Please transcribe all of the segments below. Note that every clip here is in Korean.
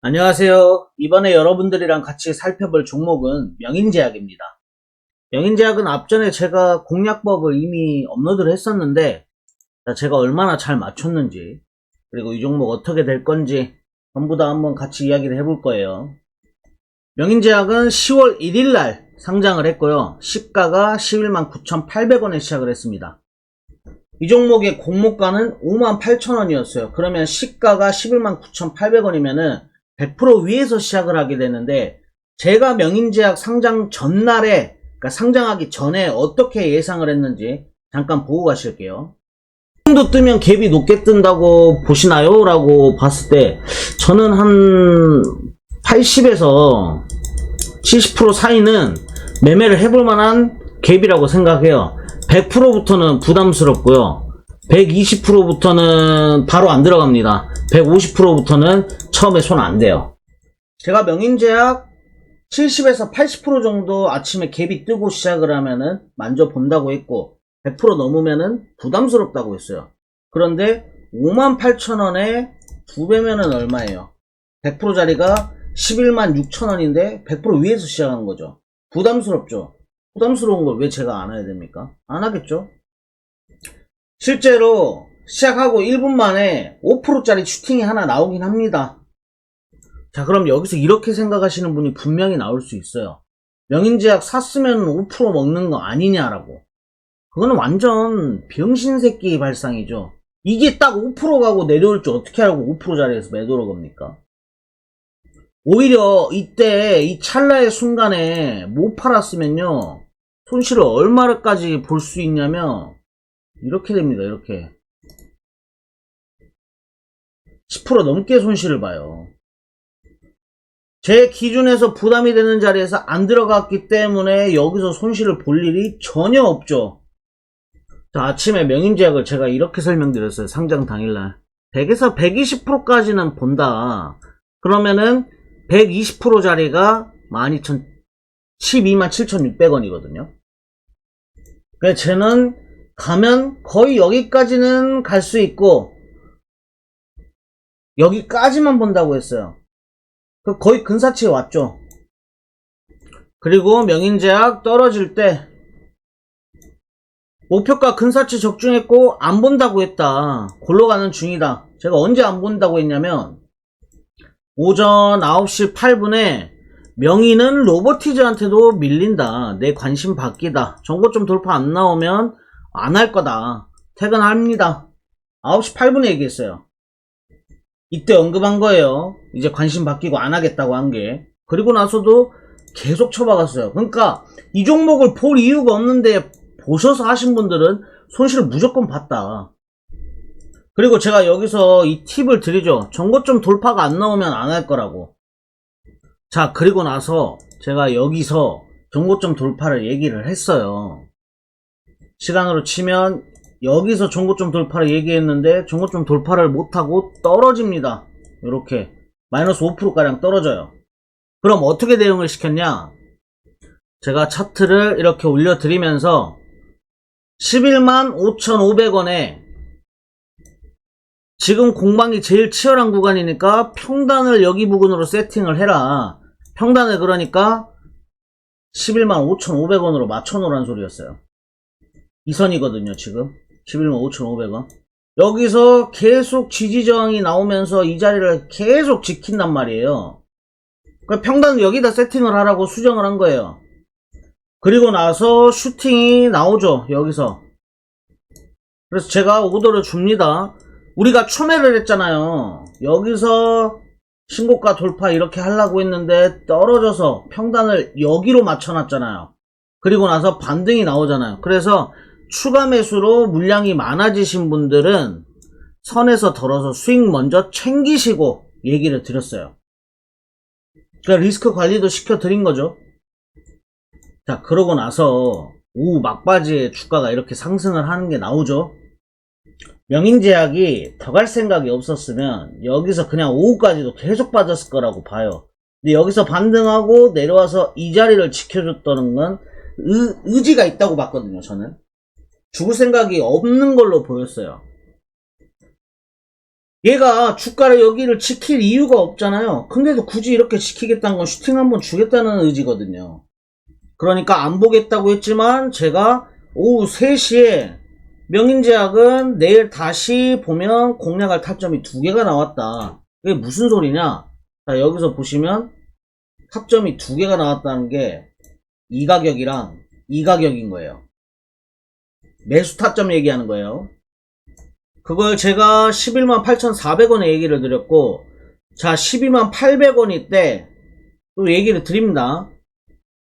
안녕하세요. 이번에 여러분들이랑 같이 살펴볼 종목은 명인제약입니다. 명인제약은 앞전에 제가 공략법을 이미 업로드를 했었는데 자, 제가 얼마나 잘 맞췄는지 그리고 이 종목 어떻게 될 건지 전부 다 한번 같이 이야기를 해볼 거예요. 명인제약은 10월 1일 날 상장을 했고요. 시가가 11만 9,800원에 시작을 했습니다. 이 종목의 공모가는 5만 8천원이었어요. 그러면 시가가 11만 9,800원이면은 100% 위에서 시작을 하게 되는데 제가 명인제약 상장 전날에 그러니까 상장하기 전에 어떻게 예상을 했는지 잠깐 보고 가실게요. 이 정도 뜨면 갭이 높게 뜬다고 보시나요? 라고 봤을 때 저는 한 80에서 70% 사이는 매매를 해볼 만한 갭이라고 생각해요. 100%부터는 부담스럽고요. 120%부터는 바로 안 들어갑니다. 150%부터는 처음에 손안 대요. 제가 명인제약 70에서 80% 정도 아침에 갭이 뜨고 시작을 하면은 만져본다고 했고 100% 넘으면은 부담스럽다고 했어요. 그런데 58,000원에 두 배면은 얼마예요? 100%짜리가 11만 6천원인데 100% 위에서 시작한 거죠. 부담스럽죠? 부담스러운 걸 왜 제가 안 해야 됩니까? 안 하겠죠? 실제로 시작하고 1분 만에 5%짜리 슈팅이 하나 나오긴 합니다. 자, 그럼 여기서 이렇게 생각하시는 분이 분명히 나올 수 있어요. 명인제약 샀으면 5% 먹는 거 아니냐라고. 그거는 완전 병신 새끼 발상이죠. 이게 딱 5% 가고 내려올 줄 어떻게 알고 5%짜리에서 매도를 겁니까? 오히려 이때 이 찰나의 순간에 못 팔았으면요. 손실을 얼마까지 볼 수 있냐면 이렇게 됩니다. 이렇게 10% 넘게 손실을 봐요. 제 기준에서 부담이 되는 자리에서 안 들어갔기 때문에 여기서 손실을 볼 일이 전혀 없죠. 자, 아침에 명인제약을 제가 이렇게 설명드렸어요. 상장 당일날. 100에서 120%까지는 본다. 그러면은 120% 자리가 12,000, 12만 7,600원이거든요. 그래서 쟤는 가면 거의 여기까지는 갈 수 있고, 여기까지만 본다고 했어요. 그 거의 근사치에 왔죠. 그리고 명인제약 떨어질 때 목표가 근사치 적중했고 안 본다고 했다. 골로 가는 중이다. 제가 언제 안 본다고 했냐면 오전 9시 8분에 명의는 로버티즈한테도 밀린다. 내 관심 바뀌다. 정보점 돌파 안 나오면 안 할 거다. 퇴근합니다. 9시 8분에 얘기했어요. 이때 언급한 거예요. 이제 관심 바뀌고 안 하겠다고 한 게. 그리고 나서도 계속 쳐박았어요. 그러니까 이 종목을 볼 이유가 없는데 보셔서 하신 분들은 손실을 무조건 봤다. 그리고 제가 여기서 이 팁을 드리죠. 정고점 돌파가 안 나오면 안 할 거라고. 자, 그리고 나서 제가 여기서 정고점 돌파를 얘기를 했어요. 시간으로 치면 여기서 정고점 돌파를 얘기했는데 정고점 돌파를 못하고 떨어집니다. 이렇게 마이너스 5%가량 떨어져요. 그럼 어떻게 대응을 시켰냐? 제가 차트를 이렇게 올려드리면서 11만 5,500원에 지금 공방이 제일 치열한 구간이니까 평단을 여기 부근으로 세팅을 해라. 평단을 그러니까 11만 5,500원으로 맞춰놓으란 소리였어요. 이 선이거든요, 지금. 11만 5,500원. 여기서 계속 지지저항이 나오면서 이 자리를 계속 지킨단 말이에요. 그 평단을 여기다 세팅을 하라고 수정을 한 거예요. 그리고 나서 슈팅이 나오죠, 여기서. 그래서 제가 오더를 줍니다. 우리가 추매를 했잖아요. 여기서 신고가 돌파 이렇게 하려고 했는데 떨어져서 평단을 여기로 맞춰놨잖아요. 그리고 나서 반등이 나오잖아요. 그래서 추가 매수로 물량이 많아지신 분들은 선에서 덜어서 수익 먼저 챙기시고 얘기를 드렸어요. 그러니까 리스크 관리도 시켜드린 거죠. 자, 그러고 나서 오후 막바지에 주가가 이렇게 상승을 하는 게 나오죠. 명인제약이 더 갈 생각이 없었으면 여기서 그냥 오후까지도 계속 빠졌을 거라고 봐요. 근데 여기서 반등하고 내려와서 이 자리를 지켜줬다는 건 의, 의지가 있다고 봤거든요, 저는. 죽을 생각이 없는 걸로 보였어요. 얘가 주가를 여기를 지킬 이유가 없잖아요. 근데도 굳이 이렇게 지키겠다는 건 슈팅 한번 주겠다는 의지거든요. 그러니까 안 보겠다고 했지만 제가 오후 3시에 명인제약은 내일 다시 보면 공략할 타점이 두 개가 나왔다. 이게 무슨 소리냐? 자, 여기서 보시면 타점이 두 개가 나왔다는 게 이 가격이랑 이 가격인 거예요. 매수 타점 얘기하는 거예요. 그걸 제가 11만 8,400원에 얘기를 드렸고, 자, 12만 800원일 때, 또 얘기를 드립니다.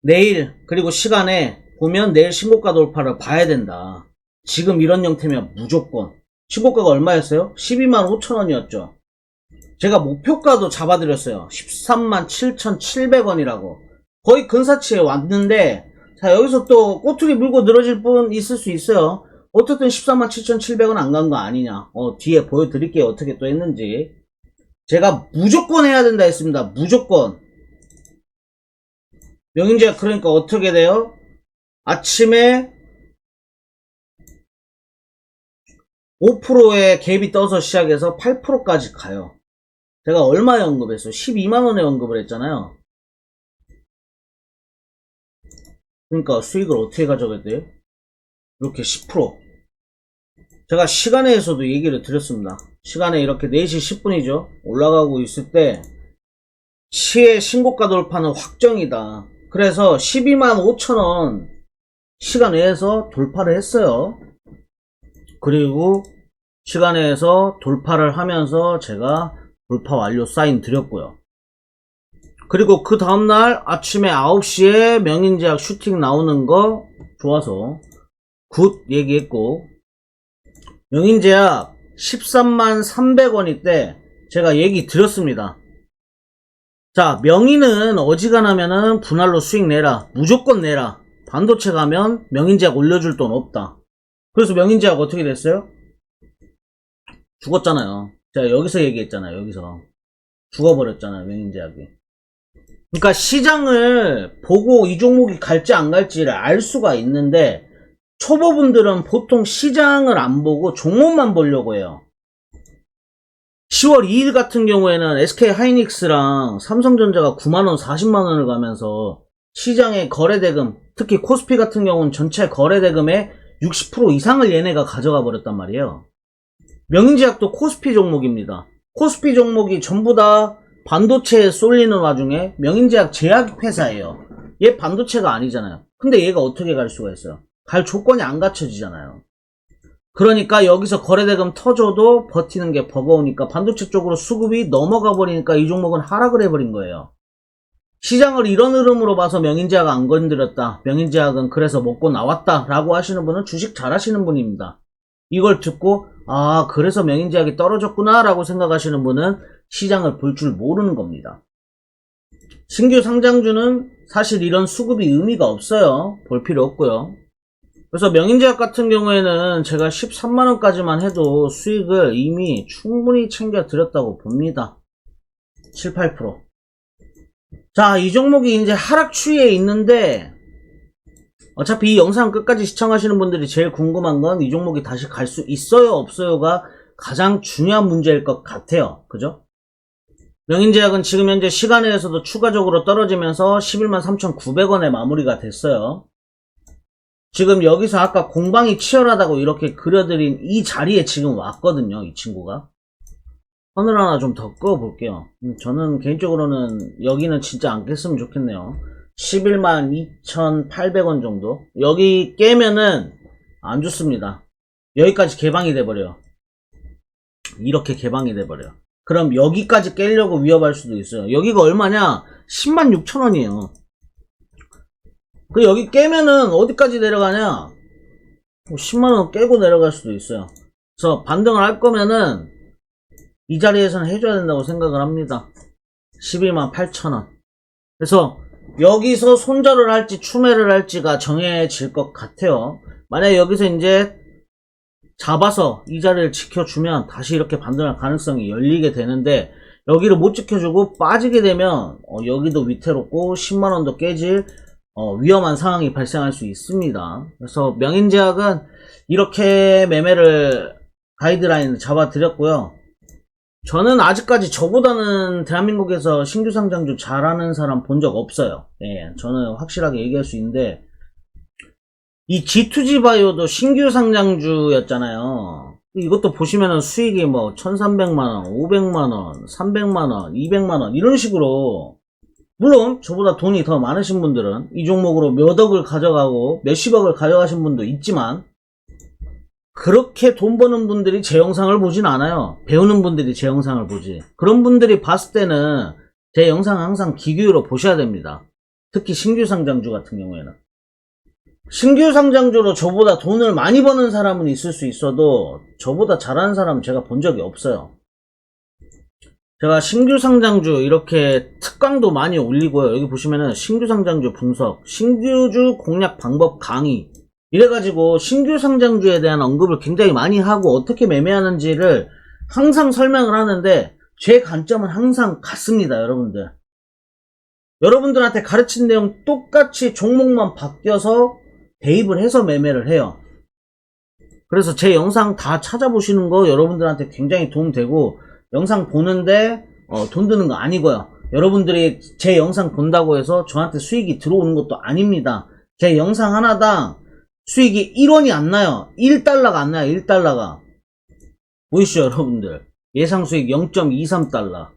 내일, 그리고 시간에 보면 내일 신고가 돌파를 봐야 된다. 지금 이런 형태면 무조건. 신고가가 얼마였어요? 12만 5천원이었죠. 제가 목표가도 잡아드렸어요. 13만 7,700원이라고. 거의 근사치에 왔는데, 자, 여기서 또 꼬투리 물고 늘어질 분 있을 수 있어요. 어쨌든 14만 7,700원 안간 거 아니냐. 어, 뒤에 보여드릴게요. 어떻게 또 했는지. 제가 무조건 해야 된다 했습니다. 무조건. 명인제가 그러니까 어떻게 돼요? 아침에 5%의 갭이 떠서 시작해서 8%까지 가요. 제가 얼마 에 언급했어요? 12만원에 언급을 했잖아요. 그러니까 수익을 어떻게 가져가야 돼요? 이렇게 10%. 제가 시간에서도 얘기를 드렸습니다. 시간에 이렇게 4시 10분이죠. 올라가고 있을 때 시의 신고가 돌파는 확정이다. 그래서 12만 5천원 시간 내에서 돌파를 했어요. 그리고 시간에서 돌파를 하면서 제가 돌파 완료 사인 드렸고요. 그리고 그 다음날 아침에 9시에 명인제약 슈팅 나오는 거 좋아서 굿 얘기했고 명인제약 13만 300원일 때 제가 얘기 드렸습니다. 자, 명인은 어지간하면은 분할로 수익 내라. 무조건 내라. 반도체 가면 명인제약 올려줄 돈 없다. 그래서 명인제약 어떻게 됐어요? 죽었잖아요. 제가 여기서 얘기했잖아요. 여기서. 죽어버렸잖아요. 명인제약이. 그러니까 시장을 보고 이 종목이 갈지 안 갈지를 알 수가 있는데 초보분들은 보통 시장을 안 보고 종목만 보려고 해요. 10월 2일 같은 경우에는 SK 하이닉스랑 삼성전자가 9만원, 40만원을 가면서 시장의 거래대금, 특히 코스피 같은 경우는 전체 거래대금의 60% 이상을 얘네가 가져가 버렸단 말이에요. 명인제약도 코스피 종목입니다. 코스피 종목이 전부 다 반도체에 쏠리는 와중에 명인제약 제약회사예요. 얘 반도체가 아니잖아요. 근데 얘가 어떻게 갈 수가 있어요? 갈 조건이 안 갖춰지잖아요. 그러니까 여기서 거래대금 터져도 버티는 게 버거우니까 반도체 쪽으로 수급이 넘어가 버리니까 이 종목은 하락을 해버린 거예요. 시장을 이런 흐름으로 봐서 명인제약 안 건드렸다. 명인제약은 그래서 먹고 나왔다. 라고 하시는 분은 주식 잘 하시는 분입니다. 이걸 듣고 아 그래서 명인제약이 떨어졌구나 라고 생각하시는 분은 시장을 볼 줄 모르는 겁니다. 신규 상장주는 사실 이런 수급이 의미가 없어요. 볼 필요 없고요. 그래서 명인제약 같은 경우에는 제가 13만원까지만 해도 수익을 이미 충분히 챙겨 드렸다고 봅니다. 7, 8%. 자, 이 종목이 이제 하락 추이에 있는데 어차피 이 영상 끝까지 시청하시는 분들이 제일 궁금한 건 이 종목이 다시 갈 수 있어요, 없어요가 가장 중요한 문제일 것 같아요. 그죠? 명인제약은 지금 현재 시간에서도 추가적으로 떨어지면서 11만 3,900원에 마무리가 됐어요. 지금 여기서 아까 공방이 치열하다고 이렇게 그려드린 이 자리에 지금 왔거든요, 이 친구가. 하늘 하나 좀 더 꺼볼게요. 음, 저는 개인적으로는 여기는 진짜 안 깼으면 좋겠네요. 11만 2,800원 정도. 여기 깨면은 안 좋습니다. 여기까지 개방이 돼버려요. 이렇게 개방이 돼버려요. 그럼 여기까지 깨려고 위협할 수도 있어요. 여기가 얼마냐? 10만 6천 원이에요. 그 여기 깨면은 어디까지 내려가냐? 10만 원 깨고 내려갈 수도 있어요. 그래서 반등을 할 거면은 이 자리에서는 해줘야 된다고 생각을 합니다. 12만 8천 원. 그래서 여기서 손절을 할지 추매를 할지가 정해질 것 같아요. 만약에 여기서 이제 잡아서 이 자리를 지켜주면 다시 이렇게 반등할 가능성이 열리게 되는데 여기를 못 지켜주고 빠지게 되면 어, 여기도 위태롭고 10만원도 깨질 어, 위험한 상황이 발생할 수 있습니다. 그래서 명인제약은 이렇게 매매를 가이드라인을 잡아드렸고요. 저는 아직까지 저보다는 대한민국에서 신규 상장주 잘하는 사람 본 적 없어요. 예, 저는 확실하게 얘기할 수 있는데, 이 G2G 바이오도 신규 상장주였잖아요. 이것도 보시면은 수익이 뭐 1300만원, 500만원, 300만원, 200만원 이런 식으로 물론 저보다 돈이 더 많으신 분들은 이 종목으로 몇 억을 가져가고 몇십억을 가져가신 분도 있지만 그렇게 돈 버는 분들이 제 영상을 보진 않아요. 배우는 분들이 제 영상을 보지. 그런 분들이 봤을 때는 제 영상 항상 기교로 보셔야 됩니다. 특히 신규 상장주 같은 경우에는. 신규 상장주로 저보다 돈을 많이 버는 사람은 있을 수 있어도 저보다 잘하는 사람은 제가 본 적이 없어요. 제가 신규 상장주 이렇게 특강도 많이 올리고요. 여기 보시면은 신규 상장주 분석, 신규주 공략 방법 강의 이래가지고 신규 상장주에 대한 언급을 굉장히 많이 하고 어떻게 매매하는지를 항상 설명을 하는데 제 관점은 항상 같습니다, 여러분들. 여러분들한테 가르친 내용 똑같이 종목만 바뀌어서 대입을 해서 매매를 해요. 그래서 제 영상 다 찾아보시는 거 여러분들한테 굉장히 도움되고 영상 보는데 어, 돈 드는 거 아니고요. 여러분들이 제 영상 본다고 해서 저한테 수익이 들어오는 것도 아닙니다. 제 영상 하나당 수익이 1원이 안 나요. 1달러가 안 나요. 1달러가. 보이시죠, 여러분들? 예상 수익 0.23달러.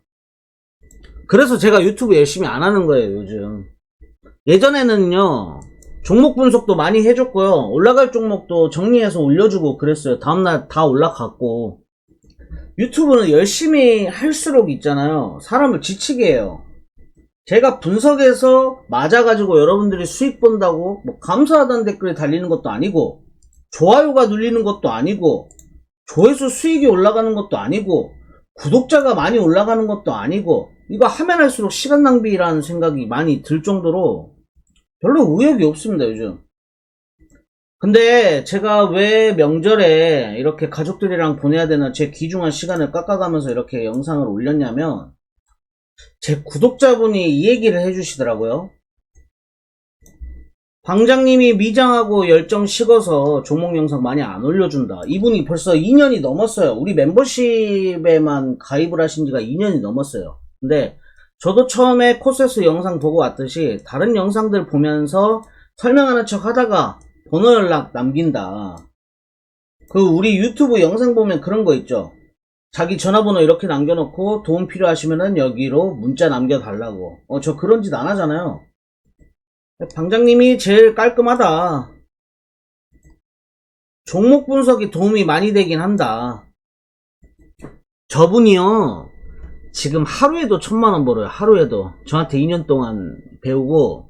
그래서 제가 유튜브 열심히 안 하는 거예요, 요즘. 예전에는요, 종목 분석도 많이 해줬고요. 올라갈 종목도 정리해서 올려주고 그랬어요. 다음날 다 올라갔고. 유튜브는 열심히 할수록 있잖아요. 사람을 지치게 해요. 제가 분석해서 맞아가지고 여러분들이 수익 본다고 뭐 감사하다는 댓글이 달리는 것도 아니고 좋아요가 눌리는 것도 아니고 조회수 수익이 올라가는 것도 아니고 구독자가 많이 올라가는 것도 아니고 이거 하면 할수록 시간 낭비라는 생각이 많이 들 정도로 별로 의욕이 없습니다 요즘. 근데 제가 왜 명절에 이렇게 가족들이랑 보내야 되나 제 귀중한 시간을 깎아가면서 이렇게 영상을 올렸냐면 제 구독자분이 이 얘기를 해주시더라고요. 방장님이 미장하고 열정 식어서 종목 영상 많이 안 올려준다. 이분이 벌써 2년이 넘었어요. 우리 멤버십에만 가입을 하신 지가 2년이 넘었어요. 근데 저도 처음에 코세스 영상 보고 왔듯이 다른 영상들 보면서 설명하는 척 하다가 번호 연락 남긴다. 그 우리 유튜브 영상 보면 그런 거 있죠. 자기 전화번호 이렇게 남겨놓고 도움 필요하시면은 여기로 문자 남겨달라고. 어, 저 그런 짓 안 하잖아요. 방장님이 제일 깔끔하다. 종목 분석이 도움이 많이 되긴 한다. 저분이요. 지금 하루에도 천만원 벌어요. 하루에도. 저한테 2년 동안 배우고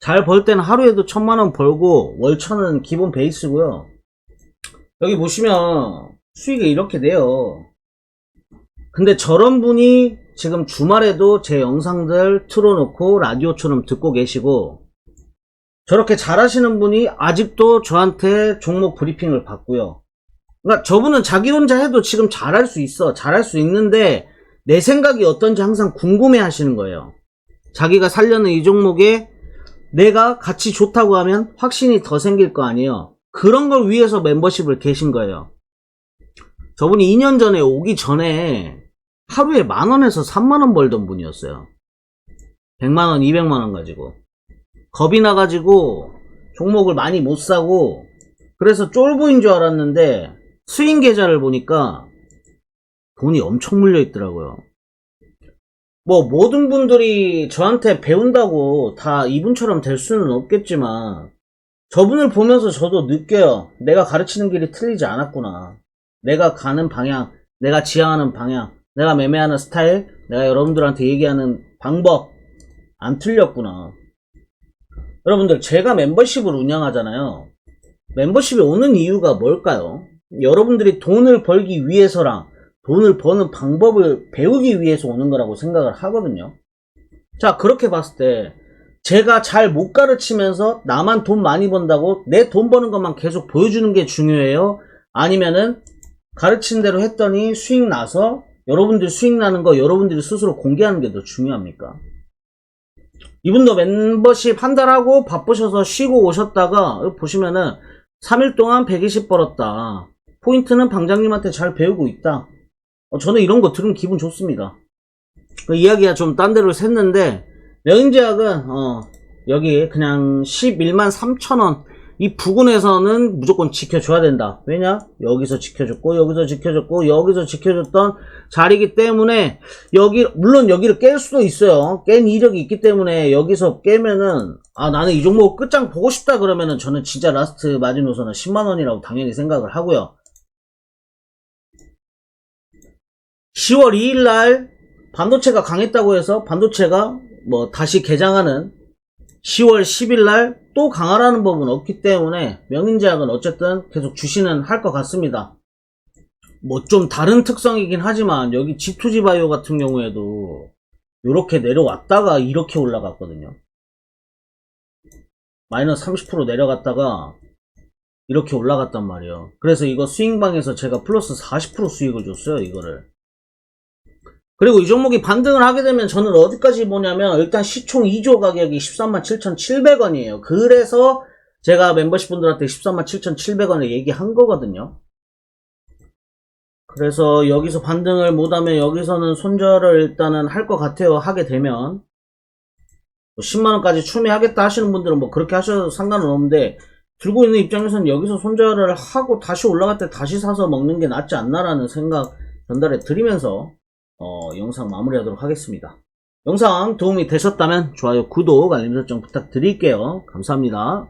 잘 벌 때는 하루에도 천만원 벌고 월천은 기본 베이스고요. 여기 보시면 수익이 이렇게 돼요. 근데 저런 분이 지금 주말에도 제 영상들 틀어놓고 라디오처럼 듣고 계시고 저렇게 잘하시는 분이 아직도 저한테 종목 브리핑을 받고요. 그러니까 저분은 자기 혼자 해도 지금 잘할 수 있어. 잘할 수 있는데 내 생각이 어떤지 항상 궁금해 하시는 거예요. 자기가 살려는 이 종목에 내가 같이 좋다고 하면 확신이 더 생길 거 아니에요. 그런 걸 위해서 멤버십을 계신 거예요. 저분이 2년 전에 오기 전에 하루에 만 원에서 3만 원 벌던 분이었어요. 100만 원, 200만 원 가지고. 겁이 나가지고 종목을 많이 못 사고 그래서 쫄보인 줄 알았는데 수익 계좌를 보니까 돈이 엄청 물려 있더라고요. 뭐 모든 분들이 저한테 배운다고 다 이분처럼 될 수는 없겠지만 저분을 보면서 저도 느껴요. 내가 가르치는 길이 틀리지 않았구나. 내가 가는 방향, 내가 지향하는 방향, 내가 매매하는 스타일, 내가 여러분들한테 얘기하는 방법 안 틀렸구나. 여러분들 제가 멤버십을 운영하잖아요. 멤버십에 오는 이유가 뭘까요? 여러분들이 돈을 벌기 위해서랑 돈을 버는 방법을 배우기 위해서 오는 거라고 생각을 하거든요. 자, 그렇게 봤을 때 제가 잘 못 가르치면서 나만 돈 많이 번다고 내 돈 버는 것만 계속 보여주는 게 중요해요? 아니면은 가르친 대로 했더니 수익 나서 여러분들 수익 나는 거 여러분들이 스스로 공개하는 게 더 중요합니까? 이분도 멤버십 한 달 하고 바쁘셔서 쉬고 오셨다가 보시면은 3일 동안 120 벌었다. 포인트는 방장님한테 잘 배우고 있다. 어, 저는 이런 거 들으면 기분 좋습니다. 그 이야기가 좀 딴 데로 샜는데, 명인제약은, 어, 여기 그냥 11만 3천원. 이 부근에서는 무조건 지켜줘야 된다. 왜냐? 여기서 지켜줬고, 여기서 지켜줬고, 여기서 지켜줬던 자리이기 때문에, 여기, 물론 여기를 깰 수도 있어요. 깬 이력이 있기 때문에, 여기서 깨면은, 아, 나는 이 종목 끝장 보고 싶다 그러면은, 저는 진짜 라스트 마지노선은 10만원이라고 당연히 생각을 하고요. 10월 2일 날 반도체가 강했다고 해서 반도체가 뭐 다시 개장하는 10월 10일 날 또 강하라는 법은 없기 때문에 명인제약은 어쨌든 계속 주시는 할 것 같습니다. 뭐 좀 다른 특성이긴 하지만 여기 G2G 바이오 같은 경우에도 이렇게 내려왔다가 이렇게 올라갔거든요. 마이너스 30% 내려갔다가 이렇게 올라갔단 말이에요. 그래서 이거 스윙방에서 제가 플러스 40% 수익을 줬어요, 이거를. 그리고 이 종목이 반등을 하게 되면 저는 어디까지 보냐면 일단 시총 2조 가격이 13만 7,700원이에요. 그래서 제가 멤버십 분들한테 13만 7,700원을 얘기한 거거든요. 그래서 여기서 반등을 못하면 여기서는 손절을 일단은 할 것 같아요. 하게 되면. 10만원까지 추매하겠다 하시는 분들은 뭐 그렇게 하셔도 상관은 없는데 들고 있는 입장에서는 여기서 손절을 하고 다시 올라갈 때 다시 사서 먹는 게 낫지 않나라는 생각 전달해 드리면서 어, 영상 마무리하도록 하겠습니다. 영상 도움이 되셨다면 좋아요, 구독, 알림 설정 부탁드릴게요. 감사합니다.